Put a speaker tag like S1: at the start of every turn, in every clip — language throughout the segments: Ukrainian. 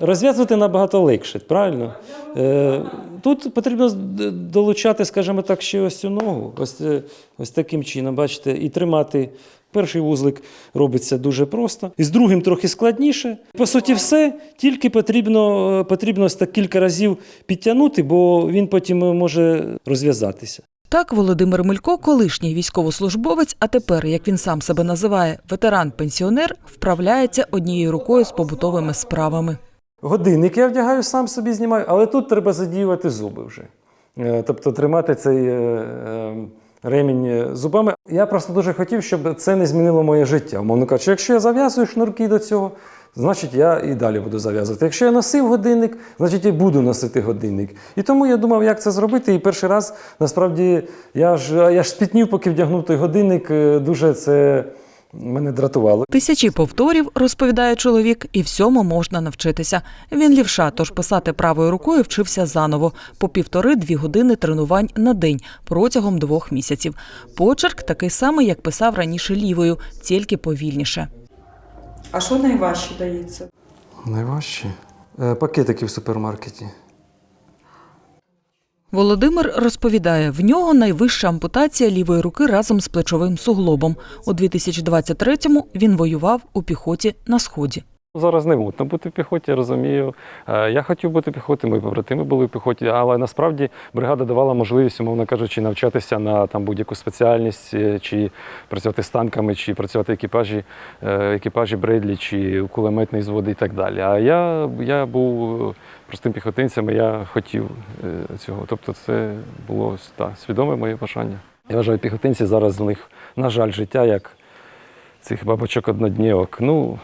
S1: Розв'язувати набагато легше, правильно? Е, Тут потрібно долучати, скажімо так, ще ось цю ногу, ось, е, ось таким чином, бачите, і тримати. Перший вузлик робиться дуже просто, і з другим трохи складніше. По суті, все, тільки потрібно, е, потрібно ось так кілька разів підтягнути, бо він потім може розв'язатися.
S2: Так, Володимир Милько, колишній військовослужбовець, а тепер, як він сам себе називає, ветеран-пенсіонер, вправляється однією рукою з побутовими справами.
S1: Годинник я вдягаю, сам собі знімаю, але тут треба задіювати зуби вже. Е, Тобто тримати цей е, е, ремінь зубами. Я просто дуже хотів, щоб це не змінило моє життя. Умовно кажучи, якщо я зав'язую шнурки до цього, значить я і далі буду зав'язувати. Якщо я носив годинник, значить я буду носити годинник. І тому я думав, як це зробити. І перший раз насправді я ж я ж спітнів, поки вдягнув той годинник. Дуже це мене дратувало.
S2: Тисячі повторів, розповідає чоловік, і всьому можна навчитися. Він лівша, тож писати правою рукою вчився заново по півтори-дві години тренувань на день протягом двох місяців. Почерк такий самий, як писав раніше лівою, тільки повільніше.
S3: А що найважче дається?
S1: Найважче. Е, Пакетики в супермаркеті.
S2: Володимир розповідає, в нього найвища ампутація лівої руки разом з плечовим суглобом. У 2023-му він воював у піхоті на сході.
S4: Зараз не мутно бути в піхоті, розумію. Е, Я хотів бути в піхоті, мої побратими були в піхоті, але насправді бригада давала можливість, умовно кажучи, навчатися на там будь-яку спеціальність, е, чи працювати з танками, чи працювати екіпажі, е, екіпажі Бредлі, чи кулеметний звод і так далі. А я, я був простим піхотинцем, і я хотів цього. Тобто, це було та, свідоме моє бажання. Я вважаю, піхотинці зараз з них, на жаль, життя як цих бабочок одноднєвок. Ну,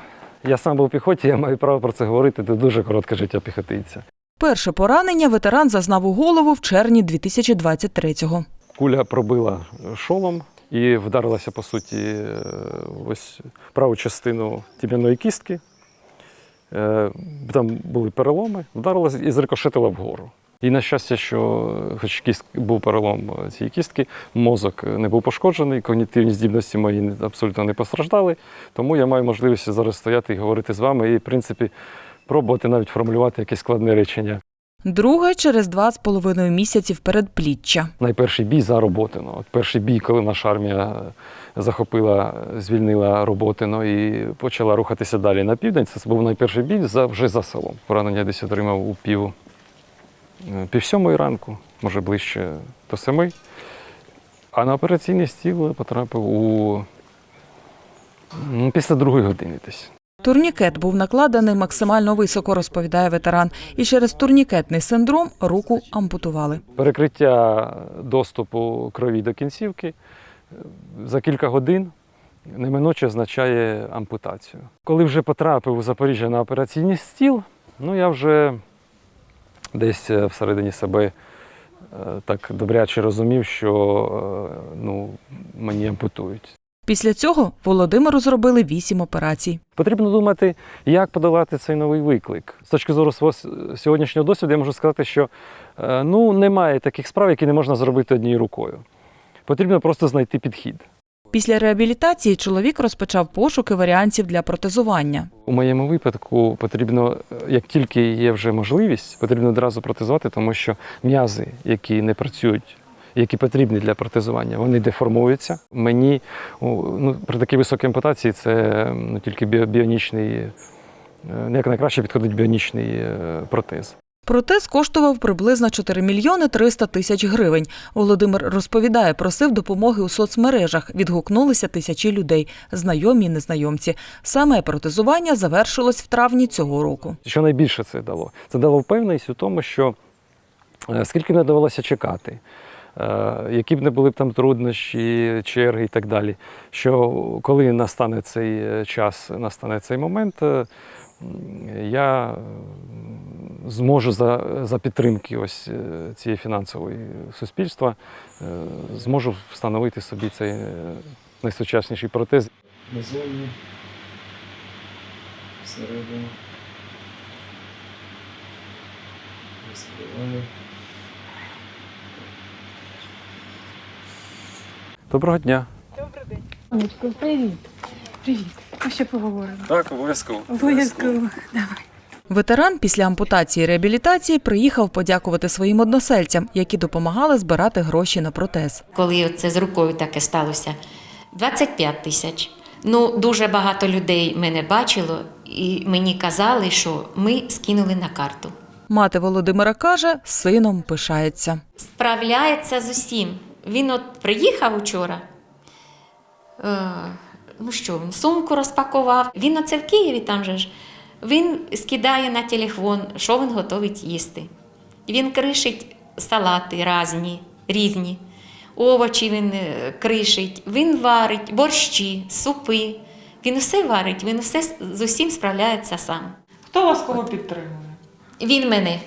S4: я сам був в піхоті, я маю право про це говорити. Це дуже коротке життя піхотинця.
S2: Перше поранення ветеран зазнав у голову в червні 2023-го.
S4: Куля пробила шолом і вдарилася, по суті, е, ось праву частину тім'яної кістки. Е, Там були переломи, вдарилася і зрикошетила вгору. І на щастя, що хоч кіст був перелом цієї кістки, мозок не був пошкоджений, когнітивні здібності мої абсолютно не постраждали. Тому я маю можливість зараз стояти і говорити з вами, і, в принципі, пробувати навіть формулювати якесь складне речення.
S2: Друге через два з половиною місяців передпліччя.
S4: найперший бій за Роботино. От перший бій, коли наша армія захопила, звільнила Роботино і почала рухатися далі на південь. Це був найперший бій за, вже за селом. Поранення десь отримав у пів, е, пів сьомої ранку, може ближче до семи. А на операційний стіл я потрапив у ну, після другої години десь.
S2: Турнікет був накладений максимально високо, розповідає ветеран. І через турнікетний синдром руку ампутували.
S4: Перекриття доступу крові до кінцівки е, за кілька годин неминуче означає ампутацію. Коли вже потрапив у Запоріжжя на операційний стіл, ну я вже десь е, всередині себе е, так добряче розумів, що е, ну, мені ампутують.
S2: Після цього Володимиру зробили вісім операцій.
S4: Потрібно думати, як подолати цей новий виклик. З точки зору свого сьогоднішнього досвіду, я можу сказати, що ну, немає таких справ, які не можна зробити однією рукою. Потрібно просто знайти підхід.
S2: Після реабілітації чоловік розпочав пошуки варіантів для протезування.
S4: У моєму випадку потрібно, як тільки є вже можливість, потрібно одразу протезувати, тому що м'язи, які не працюють, які потрібні для протезування, вони деформуються. Мені ну, при такій високій ампутації це ну, тільки біо- біонічний, е, як найкраще підходить біонічний е, протез.
S2: Протез коштував приблизно 4 мільйони 300 тисяч гривень. Володимир розповідає, просив допомоги у соцмережах. Відгукнулися тисячі людей, знайомі й незнайомці. Саме протезування завершилось в травні цього року.
S4: Що найбільше це дало? Це дало впевненість у тому, що е, скільки не довелося чекати, е, які б не були б там труднощі, черги і так далі. Що коли настане цей е, час, настане цей момент, я зможу за, за підтримки ось е, цієї фінансової суспільства, е, зможу встановити собі цей е, найсучасніший протез.
S1: Назовні. Всередину. Розкриваю.
S4: Доброго дня!
S5: Добрий Анечко, привіт. Привіт. Ще поговоримо.
S4: Так, обов'язково.
S5: Обов'язково. Давай.
S2: Ветеран після ампутації і реабілітації приїхав подякувати своїм односельцям, які допомагали збирати гроші на протез.
S5: коли це з рукою таке сталося, 25 тисяч. Ну, дуже багато людей мене бачило, і мені казали, що ми скинули на карту.
S2: Мати Володимира каже, сином пишається.
S5: Справляється з усім. Він от приїхав учора. Ну що, він сумку розпакував. Він оце в Києві там же ж. Він скидає на телефон, що він готовить їсти. Він кришить салати різні, різні. Овочі він е, кришить, він варить борщі, супи. Він все варить, він все з усім справляється сам.
S3: Хто вас кого підтримує?
S5: Він мене.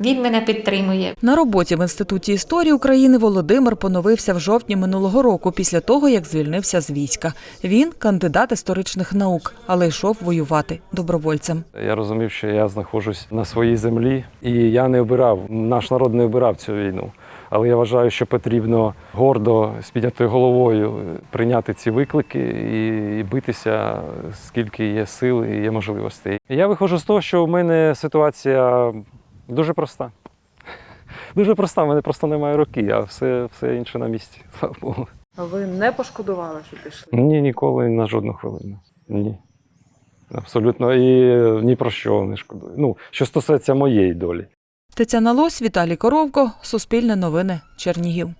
S5: Він мене підтримує.
S2: На роботі в Інституті історії України Володимир поновився в жовтні минулого року після того, як звільнився з війська. Він кандидат історичних наук, але йшов воювати добровольцем.
S4: Я розумів, що я знаходжусь на своїй землі, і я не обирав, наш народ не обирав цю війну. Але я вважаю, що потрібно гордо з піднятою головою прийняти ці виклики і, битися, скільки є сил і є можливостей. Я виходжу з того, що в мене ситуація дуже проста. Дуже проста, в мене просто немає руки, а все, все інше на місці. Слава Богу.
S3: А ви не пошкодували, що пішли?
S4: Ні, ніколи на жодну хвилину. Ні. Абсолютно і ні про що не шкодую. Ну, що стосується моєї долі.
S2: Тетяна Лось, Віталій Коровко, Суспільне новини, Чернігів.